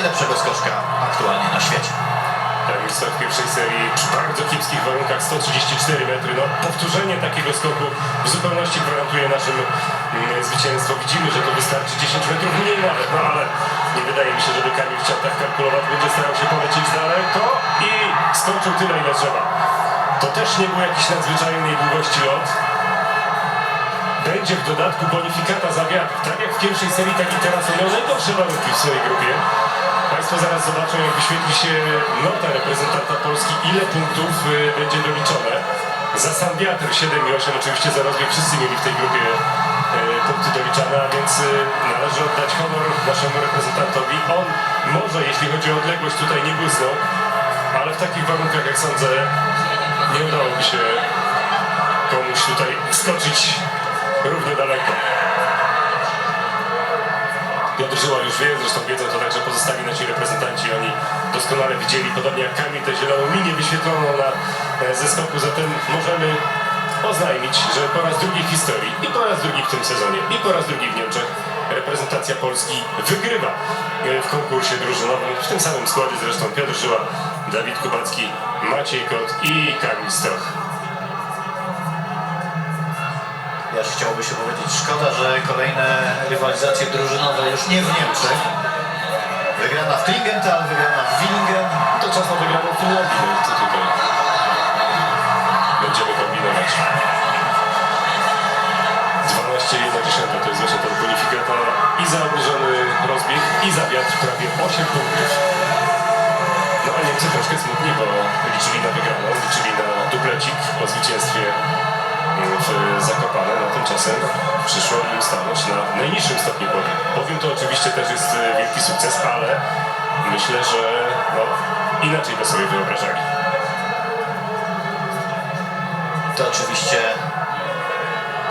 najlepszego skoczka aktualnie na świecie. Stoch w pierwszej serii przy bardzo kiepskich warunkach 134 metry. No, powtórzenie takiego skoku w zupełności gwarantuje naszym mm, zwycięstwo. Widzimy, że to wystarczy 10 metrów mniej nawet, no ale nie wydaje mi się, żeby Kamil chciał tak kalkulować. Będzie starał się polecieć daleko i skoczył tyle, ile trzeba. To też nie był jakiś nadzwyczajnej długości lot. Będzie w dodatku bonifikata za wiatr. Tak jak w pierwszej serii, tak i teraz miał najgorsze warunki w swojej grupie. Państwo zaraz zobaczą, jak wyświetli się nota reprezentanta Polski, ile punktów y, będzie doliczone. Za sam wiatr 7 i 8 oczywiście za rozbieg wszyscy mieli w tej grupie y, punkty doliczane, a więc y, należy oddać honor naszemu reprezentantowi. On może, jeśli chodzi o odległość, tutaj nie błysnął, ale w takich warunkach, jak sądzę, nie udałoby się komuś tutaj skoczyć daleko. Piotr Żyła już wie, zresztą wiedzą to także pozostali nasi reprezentanci. Oni doskonale widzieli, podobnie jak Kamil, tę zieloną linię wyświetloną na e, zeskoku. Zatem możemy oznajmić, że po raz drugi w historii i po raz drugi w tym sezonie i po raz drugi w Niemczech reprezentacja Polski wygrywa e, w konkursie drużynowym. W tym samym składzie zresztą Piotr Żyła, Dawid Kubacki, Maciej Kot i Kamil Stoch. Chciałoby się powiedzieć, szkoda, że kolejne rywalizacje drużynowe już nie w Niemczech. Wygrana w Klingenthal, wygrana w Willingen. To czas na wygraną w Finlandii, no co tutaj będziemy kombinować. 12,1 to jest właśnie ten bonifikata i za rozbieg i za wiatr prawie 8 punktów. No a Niemcy troszkę smutni, bo liczyli na wygraną, liczyli na duplecik po zwycięstwie w Zakopane, tymczasem przyszło im stanąć na najniższym stopniu podium. Podium to oczywiście też jest e, wielki sukces, ale myślę, że no, inaczej to sobie wyobrażali. To oczywiście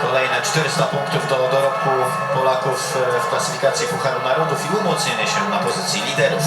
kolejne 400 punktów do dorobku Polaków w klasyfikacji Pucharu Narodów i umocnienie się na pozycji liderów.